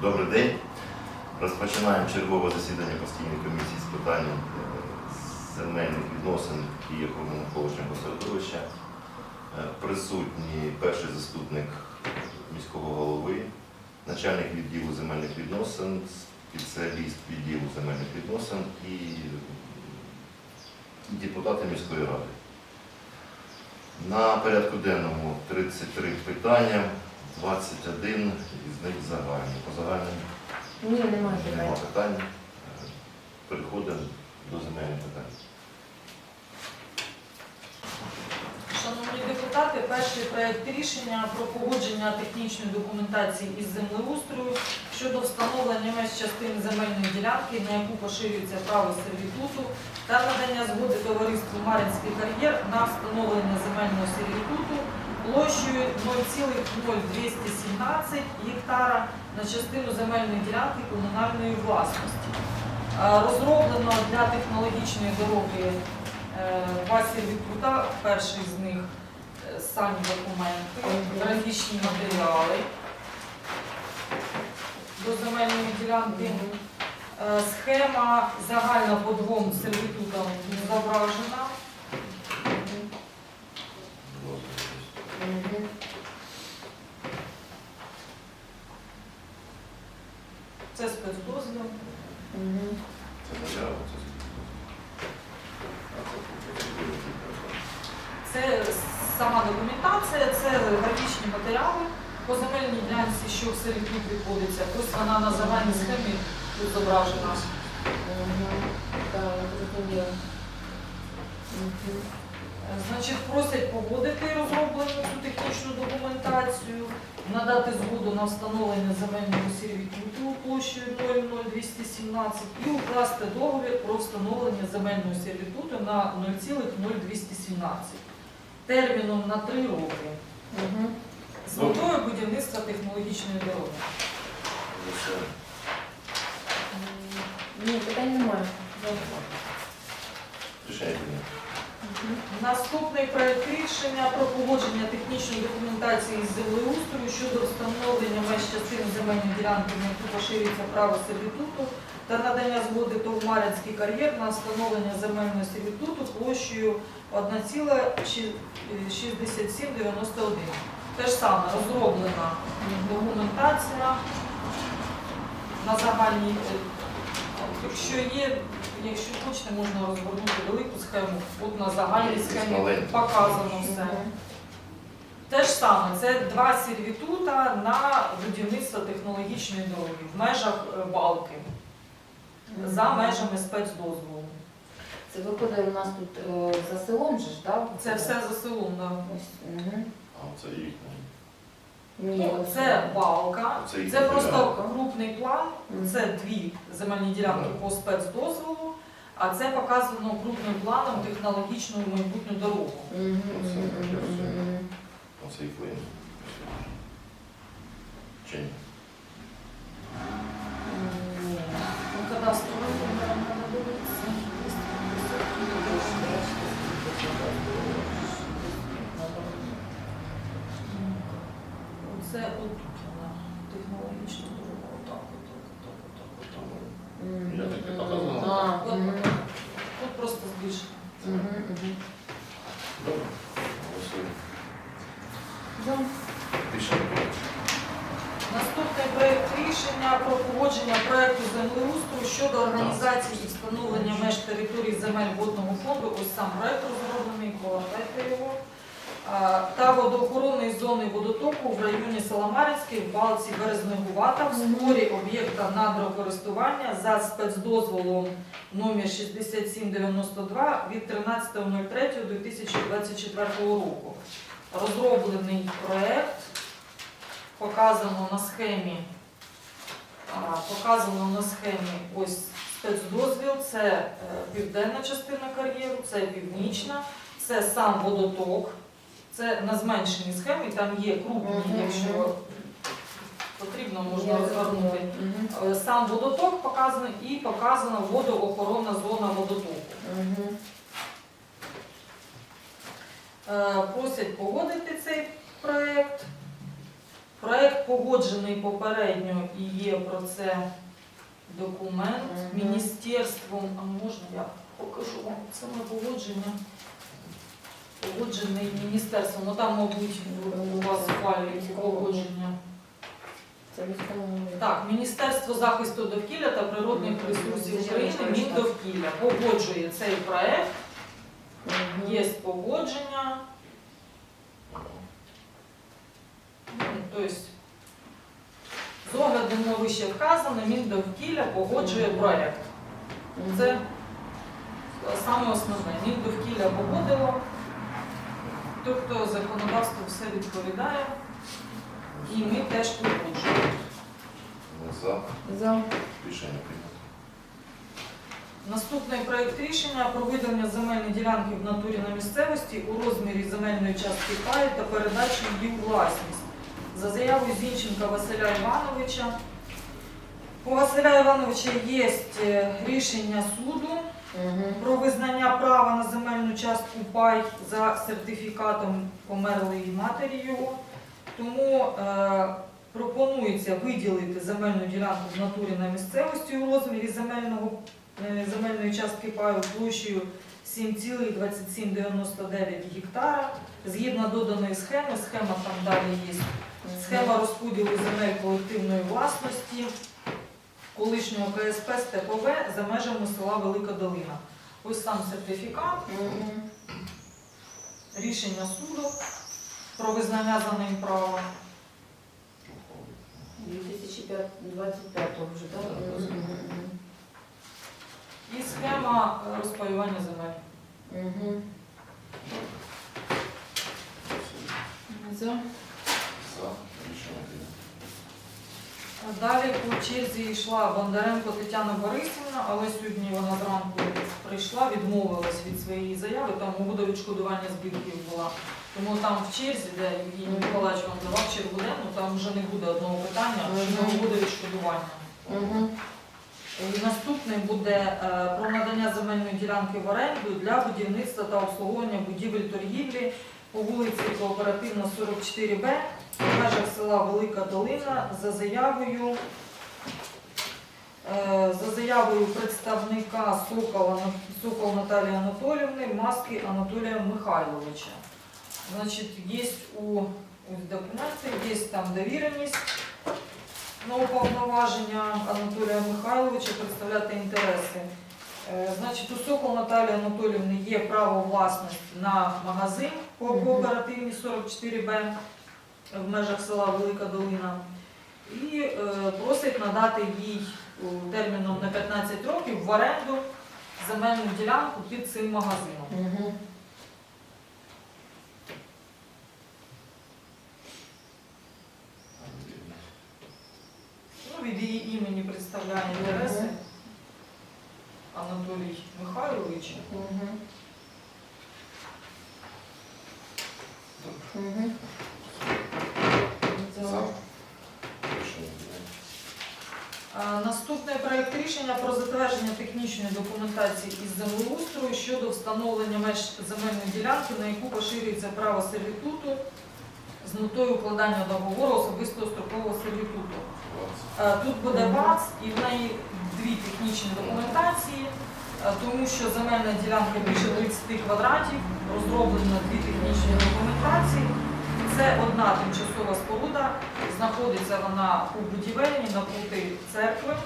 Добрий день. Розпочинаємо чергове засідання постійної комісії з питань е, земельних відносин і охорони середовища. Е, Присутній перший заступник міського голови, начальник відділу земельних відносин, спеціаліст відділу земельних відносин і депутати міської ради. На порядку денному 33 питання, 21 із них загальні. По загальним Ні, немає Нема питань. питань. Е, Переходимо до земельних питань. Шановні депутати, перший проект рішення про погодження технічної документації із землеустрою щодо встановлення меж частин земельної ділянки, на яку поширюється право сервітуту, та надання згоди товариству Мар'їнський кар'єр на встановлення земельного сервітуту площею 0,0217 гектара на частину земельної ділянки комунальної власності. Е, Розроблено для технологічної дороги е, два сервітута, перший з них е, самі документи, графічні матеріали до земельної ділянки. Схема загальна по двом сервітутам зображена. Мгм. Це спецдозвіл. Мгм. Це сама документація, це графічні матеріали по земельній ділянці, що в селі тут відбудеться. Ось вона на загальній схемі тут зображена. Так, зрозуміло. Значить, просять погодити розроблену цю технічну документацію, надати згоду на встановлення земельного сервітуту площею 00217 і укласти договір про встановлення земельного сервітуту на 0,0217 терміном на 3 роки з метою будівництва технологічної дороги. Ні, питань немає. Рішення. Наступний проект рішення про погодження технічної документації з землеустрою щодо встановлення меж частин земельної ділянки, на яку поширюється право сервітуту, та надання згоди Товмарянський кар'єр на встановлення земельного сервітуту площею 1,6791. Те ж саме розроблена документація на загальній. Якщо є, якщо хочете, можна розгорнути велику схему. От на загальній схемі показано все. Те ж саме, це два сервітута на будівництво технологічної дороги в межах е, балки, за межами спецдозволу. Це виходить у нас тут е, за селом же ж, так? Це все за селом. да. Ось. Мгм. А, це їхнє. Ні, Ну, це балка, Це їхня це просто ділянка. крупний план. Мгм. Це дві земельні ділянки по спецдозволу, а це показано крупним планом технологічну майбутню дорогу. Мгм, мгм, мгм, мгм. Оце клин. Чи? Ні. Ну, кадастровий номер треба дивитися. Оце отут вона технологічна дорога, отак, отак, отак, отак, отак. Мгм, Я так і мгм. показував. А, От, мгм, Тут просто збільшено. мгм, мгм. Добре. Голосуємо. Да. Рішення прийнято. Наступний проект рішення про погодження проекту землеустрою щодо організації і встановлення меж територій земель водного фонду. Ось сам проект розроблений, повертайте його. Та водоохоронної зони водотоку в районі села в балці Березнегувата в створі об'єкта надрокористування за спецдозволом номер 6792 від 13.03.2024 року. Розроблений проект показано на схемі. Показано на схемі ось спецдозвіл, це е, південна частина кар'єру, це північна, це сам водоток. Це на зменшеній схемі, там є крупні, якщо потрібно, можна розгорнути. Е, Сам водоток показаний і показана водоохоронна зона водотоку. Е, Просять погодити цей проект. Проект погоджений попередньо і є про це документ міністерством. А можна я покажу вам саме погодження? Погоджений міністерством. Ну там, мабуть, у вас в файлі погодження. Так, Міністерство захисту довкілля та природних ресурсів України. Міндовкілля, погоджує цей проект. Є погодження. Тобто, огляду на вище вказане, Міндовкілля погоджує. Мгм. Це саме основне. Міндовкілля погодило. Тобто законодавство все відповідає, і ми теж погоджуємо. За. За. Рішення прийнято. Наступний проект рішення про виділення земельної ділянки в натурі на місцевості у розмірі земельної частки паю та передачу її у власність. За заявою Зінченка Василя Івановича. У Василя Івановича є е, рішення суду про визнання права на земельну частку пай за сертифікатом померлої матері його. Тому е, пропонується виділити земельну ділянку в натурі на місцевості у розмірі земельного, е, земельної частки паю площею 7,2799 гектара. Згідно доданої схеми, схема там далі є. Схема розподілу земель колективної власності колишнього КСП СТПВ за межами села Велика Долина. Ось сам сертифікат, рішення суду про визнання за ним права. 2025 вже, так? І схема е, розпаювання земель. За. За. Рішення прийнято. Далі по черзі йшла Бондаренко Тетяна Борисівна, але сьогодні вона зранку прийшла, відмовилась від своєї заяви, там буде відшкодування збитків була. Тому там в черзі, де Євгеній Миколаївич вам давав черводенну, там вже не буде одного питання, що Мгм. не буде відшкодування. Мгм. І наступний буде е, про надання земельної ділянки в оренду для будівництва та обслуговування будівель торгівлі по вулиці Кооперативна 44Б в межах села Велика Долина за заявою. е, За заявою представника Сокола, Сокол Наталії Анатоліївни, маски Анатолія Михайловича. Значить, є у документи, є там довіреність на уповноваження Анатолія Михайловича представляти інтереси. Е, Значить, у Сокол Наталії Анатоліївни є право власності на магазин по Мгм. кооперативній 44Б в межах села Велика Долина. І е, просить надати їй терміном на 15 років в оренду земельну ділянку під цим магазином. Ну, від її імені представляє інтереси Анатолій Михайлович. Мгм. Мгм. За. За. Рішення прийнято. А, Наступний проект рішення про затвердження технічної документації із землеустрою щодо встановлення меж земельної ділянки, на яку поширюється право сервітуту з метою укладання договору особистого строкового сервітуту. Е, Тут буде ВАЦ і в неї дві технічні документації, е, тому що земельна ділянка більше 30 квадратів, розроблено дві технічні документації. Це одна тимчасова споруда, знаходиться вона у будівельні навпроти церкви.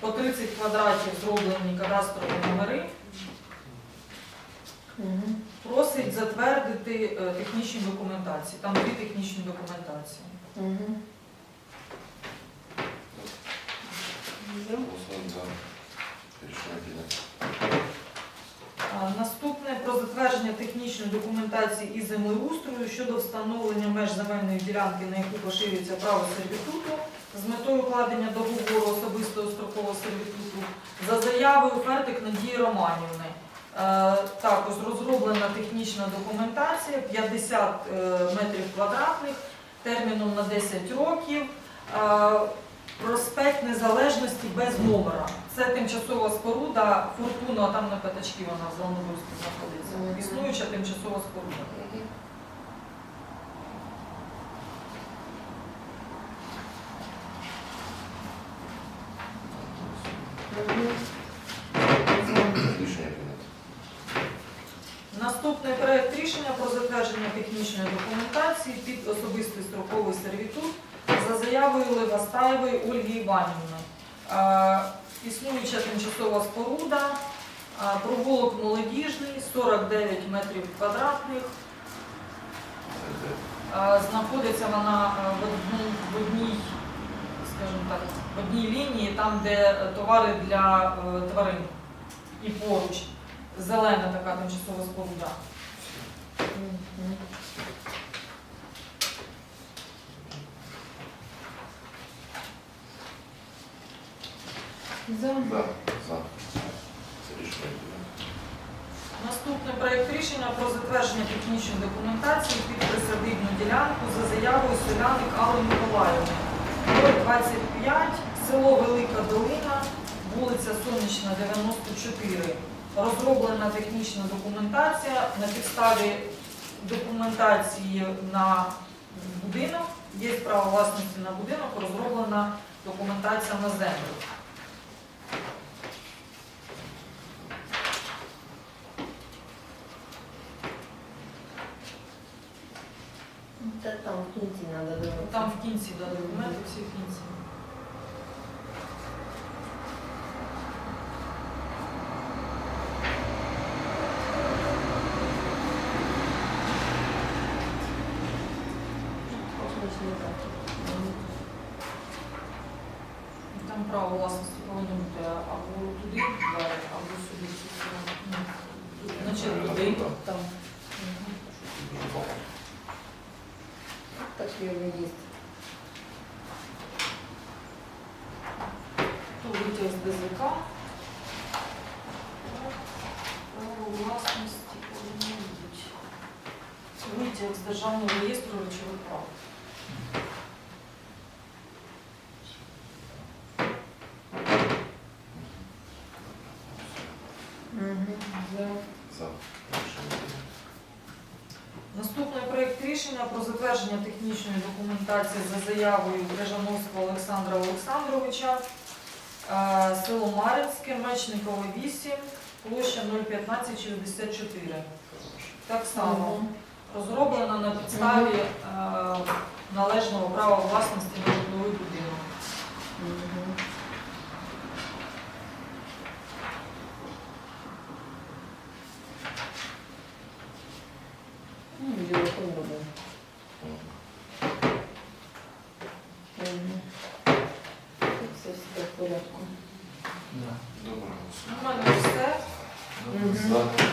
По 30 квадратів зроблені кадастрові номери. Просить затвердити е, технічні документації. Там дві технічні документації. Голосуємо за. Рішення прийнято. Наступне про затвердження технічної документації із землеустрою щодо встановлення меж земельної ділянки, на яку поширюється право сервітуту, з метою укладення договору особистого строкового сервітуту за заявою Фертик Надії Романівни. Е, Також розроблена технічна документація 50 е, метрів квадратних терміном на 10 років. Е, Проспект Незалежності без номера. Це тимчасова споруда, фортуна, там на п'ятачки вона в Зеленогорську знаходиться. Існуюча тимчасова споруда. Наступний проєкт рішення про затвердження технічної документації під особистий строковий сервітут за заявою Левастаєвої Ольги Іванівни. Е, Існуюча тимчасова споруда, провулок молодіжний, 49 метрів квадратних. Знаходиться вона е, в одній, в одній, скажімо так, в одній лінії, там, де товари для е, тварин. І поруч зелена така тимчасова споруда. За. За. За. Це рішення. Наступний проект рішення про затвердження технічної документації під присадибну ділянку за заявою селяник Алли Миколаївни. Номер 25, село Велика Долина, вулиця Сонячна, 94. Розроблена технічна документація на підставі документації на будинок. Є право власності на будинок, розроблена документація на землю. Та там в кінці треба дивитися. Там в кінці дали документи, всі в кінці. Там право власності повинно бути або туди або сюди. ці сторони. Ну, Значить, туди. Там. Мгм. Дуже багато. Так і є. То витяг з ДЗК. Право власності повинно бути. Витяг з Державного реєстру речових прав. Мгм. За. За. Рішення прийнято. Наступний проект рішення про затвердження технічної документації за заявою Крижановського Олександра Олександровича, е, село Мар'їнське, Мечникове 8, площа 01564. Так само розроблено на підставі е, належного права власності на житловий будинок. Мгм. Ну, Юриком буде. Мгм. Мгм. Тут все все в порядку. Добре. Мене все. Мгм.